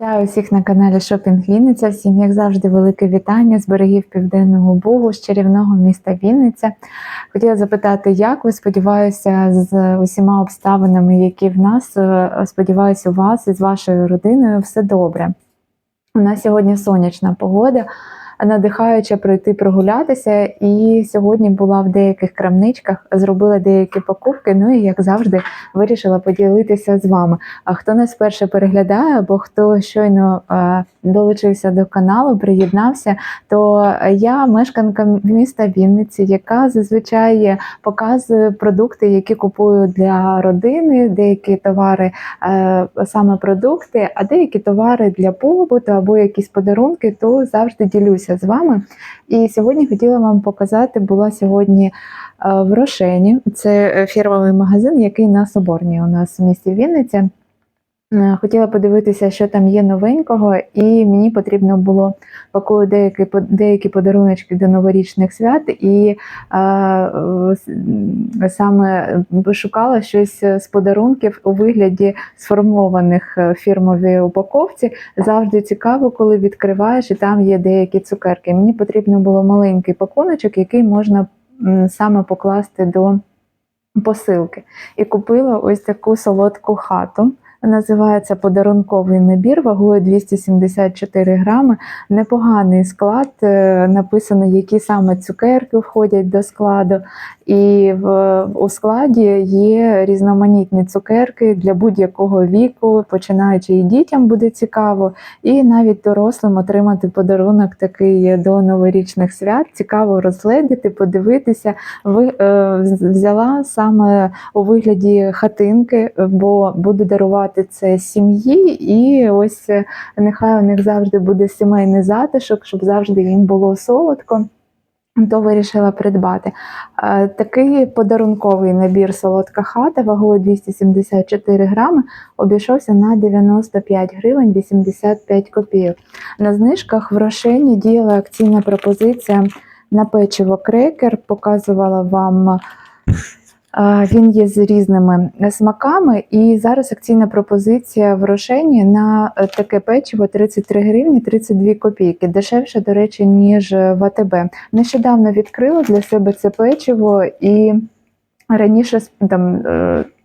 Вітаю усіх на каналі Шопінг Вінниця. Всім, як завжди, велике вітання з берегів Південного Бугу, з чарівного міста Вінниця. Хотіла запитати, як ви сподіваюся, з усіма обставинами, які в нас, е, сподіваюся, у вас і з вашою родиною все добре. У нас сьогодні сонячна погода, надихаюча пройти прогулятися. І сьогодні була в деяких крамничках, зробила деякі покупки. Ну і як завжди, вирішила поділитися з вами. А хто нас перше переглядає, або хто щойно е, долучився до каналу, приєднався, то я мешканка міста Вінниці, яка зазвичай показує продукти, які купую для родини, деякі товари, е, саме продукти, а деякі товари для побуту або якісь подарунки, то завжди ділюся з вами. І сьогодні хотіла вам показати, була сьогодні е, в Рошені. Це е, фірмовий магазин, який на Соборній у нас в місті Вінниця. Е, Хотіла подивитися, що там є новенького, і мені потрібно було пакую деякі деякі подаруночки до новорічних свят, і е, саме шукала щось з подарунків у вигляді сформованих е, фірмовій упаковці. Завжди цікаво, коли відкриваєш, і там є деякі цукерки. Мені потрібно було маленький пакуночок, який можна саме покласти до посилки. І купила ось таку солодку хату. Називається подарунковий набір вагою 274 грами. Непоганий склад. е, Написано, які саме цукерки входять до складу. І в, у складі є різноманітні цукерки для будь-якого віку, починаючи і дітям буде цікаво, і навіть дорослим отримати подарунок такий до новорічних свят. Цікаво розгледіти, подивитися. Ви е, взяла саме у вигляді хатинки, бо буду дарувати це сім'ї, і ось е, нехай у них завжди буде сімейний затишок, щоб завжди їм було солодко. То вирішила придбати. Е, Такий подарунковий набір солодка хата вагою 274 грами обійшовся на 95 гривень 85 копійок. На знижках в Рошені діяла акційна пропозиція на печиво крекер. Показувала вам. Е, Він є з різними смаками, і зараз акційна пропозиція в Рошені на е, таке печиво 33 гривні 32 копійки. Дешевше, до речі, ніж в АТБ. Нещодавно відкрила для себе це печиво і раніше там.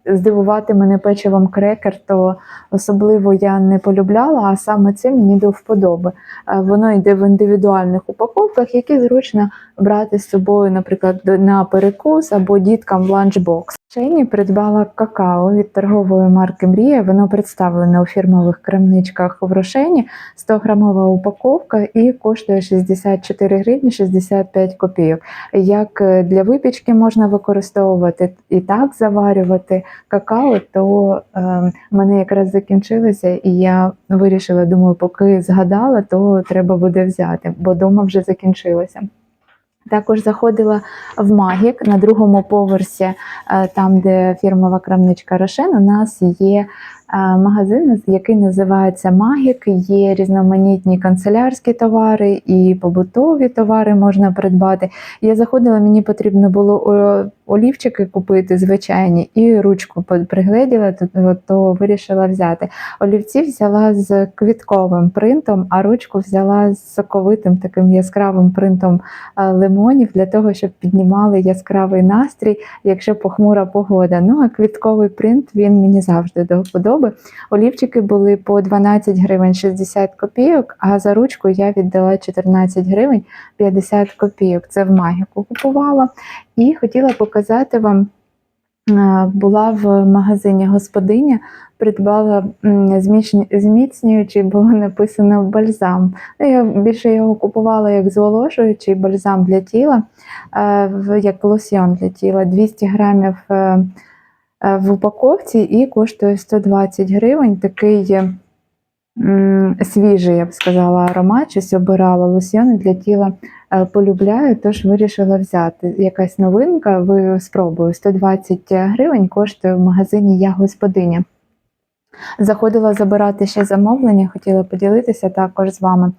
Здивувати мене печивом крекер, то особливо я не полюбляла, а саме це мені до вподоби. Е, Воно йде в індивідуальних упаковках, які зручно брати з собою, наприклад, на перекус або діткам в ланчбокс. Шені придбала какао від торгової марки Мрія. Воно представлене у фірмових крамничках в Рошені. 100-грамова упаковка і коштує 64 гривні 65 копійок. Як е, для випічки можна використовувати і так заварювати какао, то е, мене якраз закінчилося, і я вирішила, думаю, поки згадала, то треба буде взяти, бо дома вже закінчилося. Також заходила в Магік на другому поверсі, е, там, де фірмова крамничка Рошен, у нас є е, магазин, який називається Магік. Є різноманітні канцелярські товари і побутові товари можна придбати. Я заходила, мені потрібно було олівчики купити звичайні, і ручку пригледіла, то, то вирішила взяти. Олівці взяла з квітковим принтом, а ручку взяла з соковитим таким яскравим принтом лимонів для того, щоб піднімали яскравий настрій, якщо похмура погода. Ну а квітковий принт він мені завжди до вподоби. Олівчики були по 12 гривень 60 копійок, а за ручку я віддала 14 гривень 50 копійок. Це в магіку купувала. І хотіла показати вам. е, Була в магазині господиня, придбала зміцнюючий, було написано бальзам. Ну, я більше його купувала як зволожуючий бальзам для тіла, е, як лосьйон для тіла. 200 грамів е, в упаковці і коштує 120 гривень. Такий свіжий, я б сказала, аромат. Щось обирала лосьйони для тіла. е, Полюбляю, тож вирішила взяти. Якась новинка, ви спробую. 120 гривень коштує в магазині Я господиня. Заходила забирати ще замовлення, хотіла поділитися також з вами.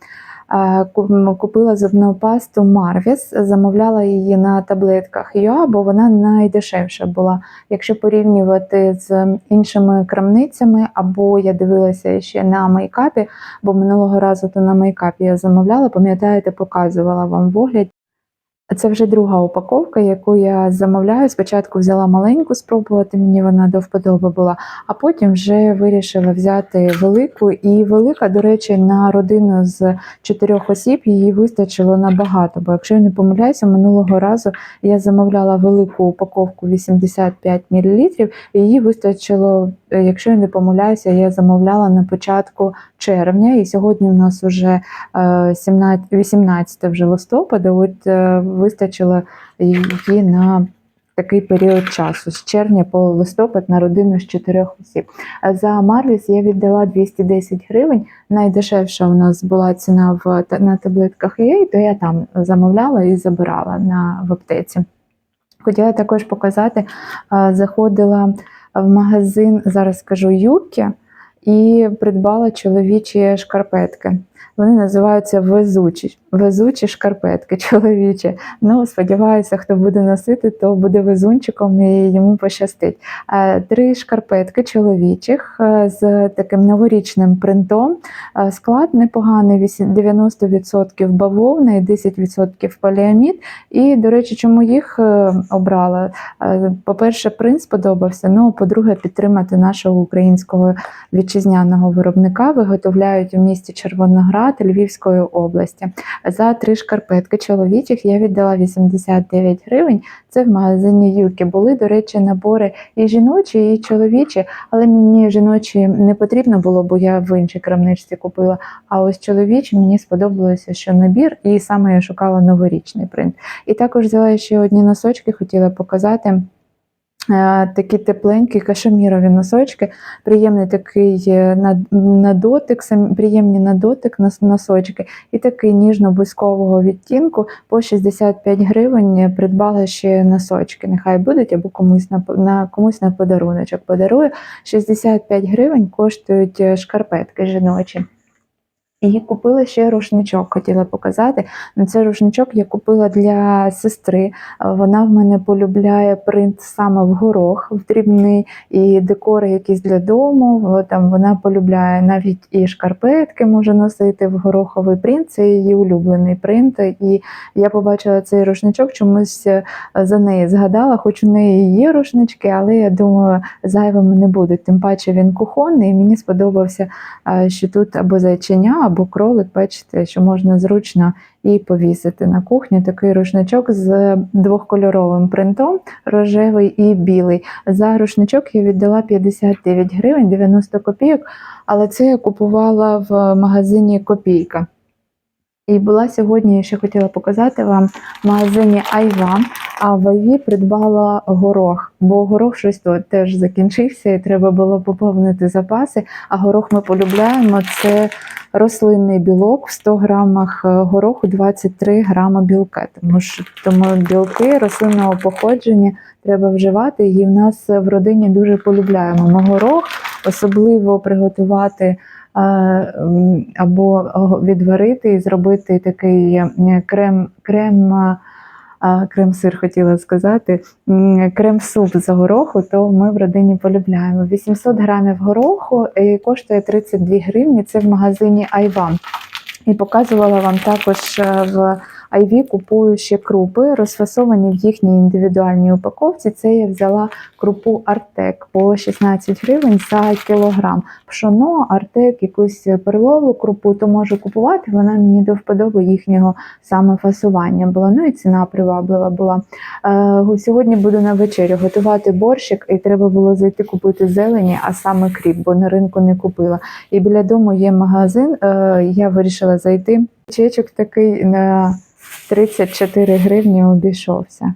Е, ку- Купила зубну пасту Марвіс, замовляла її на таблетках Йоа, бо вона найдешевша була. Якщо порівнювати з іншими крамницями, або я дивилася ще на мейкапі, бо минулого разу то на мейкапі я замовляла, пам'ятаєте, показувала вам в. Це вже друга упаковка, яку я замовляю. Спочатку взяла маленьку спробувати, мені вона до вподоби була, а потім вже вирішила взяти велику. І велика, до речі, на родину з чотирьох осіб її вистачило набагато. Бо якщо я не помиляюся, минулого разу я замовляла велику упаковку 85 мл, її вистачило, е, якщо я не помиляюся, я замовляла на початку червня, і сьогодні у нас вже е, 17, 18 вже листопада. От е, вистачило її на такий період часу з червня по листопад на родину з чотирьох осіб. За Марвіс я віддала 210 гривень. Найдешевша у нас була ціна в на таблетках є, то я там замовляла і забирала на в аптеці. Хотіла також показати, заходила в магазин, зараз скажу Юкі, і придбала чоловічі шкарпетки. Вони називаються везучі, везучі шкарпетки чоловічі. Ну, сподіваюся, хто буде носити, то буде везунчиком і йому пощастить. Е, Три шкарпетки чоловічих е, з таким новорічним принтом. Е, Склад непоганий, 90% бавовна і 10% поліамід. І, до речі, чому їх обрала? По-перше, принт сподобався. Ну, по-друге, підтримати нашого українського вітчизняного виробника. Виготовляють у місті Червоноград Львівської області. За три шкарпетки чоловічих я віддала 89 гривень. Це в магазині Юки. Були, до речі, набори і жіночі, і чоловічі, але мені жіночі не потрібно було, бо я в іншій крамничці купила. А ось чоловічі мені сподобалося, що набір, і саме я шукала новорічний принт. І також взяла ще одні носочки, хотіла показати. Е, Такі тепленькі кашемірові носочки, приємний такий е, на, на дотик, сам- приємні на дотик носочки, і такий ніжно-бузькового відтінку по 65 гривень придбала ще носочки. Нехай будуть або комусь на, на комусь на подаруночок подарую. 65 гривень коштують е, шкарпетки жіночі. І купила ще рушничок, хотіла показати. Ну, Це рушничок я купила для сестри. Вона в мене полюбляє принт саме в горох, в дрібний, і декори якісь для дому. Там вона полюбляє навіть і шкарпетки може носити в гороховий принт. Це її улюблений принт. І я побачила цей рушничок, чомусь е, за неї згадала, хоч у неї є рушнички, але я думаю, зайвими не будуть. Тим паче він кухонний, і мені сподобався е, що тут або зайчиня, або кролик, бачите, що можна зручно і повісити на кухню. Такий рушничок з двохкольоровим принтом, рожевий і білий. За рушничок я віддала 59 гривень 90 копійок, але це я купувала в магазині Копійка. І була сьогодні, я ще хотіла показати вам в магазині Айва, а в Айві придбала горох, бо горох щось тут теж закінчився, і треба було поповнити запаси. А горох ми полюбляємо. Це рослинний білок в 100 грамах е, гороху 23 грама білка. Тому що тому білки рослинного походження треба вживати, і в нас в родині дуже полюбляємо. Ми горох особливо приготувати. Е, Або відварити і зробити такий е, крем, крем, е, крем-сир хотіла сказати, крем-суп з гороху, то ми в родині полюбляємо. 800 грамів гороху і коштує 32 гривні. Це в магазині Айван. І показувала вам також в Айві купую ще крупи, розфасовані в їхній індивідуальній упаковці. Це я взяла крупу Артек по 16 гривень за кілограм. Пшоно, Артек, якусь перлову крупу, то можу купувати. Вона мені до вподоби їхнього саме фасування була. Ну і ціна приваблива була. Е, Сьогодні буду на вечерю готувати борщик, і треба було зайти купити зелені, а саме кріп, бо на ринку не купила. І біля дому є магазин. е, Я вирішила зайти. Чечок такий на 34 гривні обійшовся.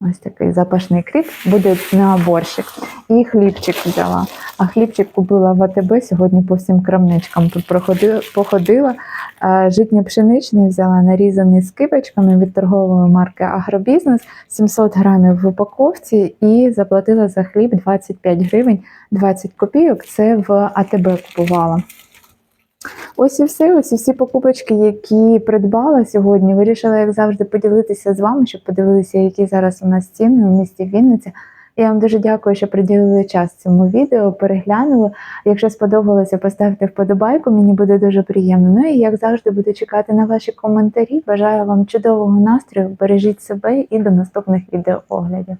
Ось такий запашний кріп буде на борщик. І хлібчик взяла. А хлібчик купила в АТБ сьогодні по всім крамничкам. Тут походила. Е, Житньо-пшеничний взяла нарізаний з кипочками від торгової марки Агробізнес 700 грамів в упаковці і заплатила за хліб 25 гривень 20 копійок. Це в АТБ купувала. Ось і все. Ось і всі покупочки, які придбала сьогодні. Вирішила, як завжди, поділитися з вами, щоб подивилися, які зараз у нас ціни у місті Вінниця. Я вам дуже дякую, що приділили час цьому відео, переглянули. Якщо сподобалося, поставте вподобайку, мені буде дуже приємно. Ну і як завжди, буду чекати на ваші коментарі. Бажаю вам чудового настрою, бережіть себе і до наступних відеооглядів.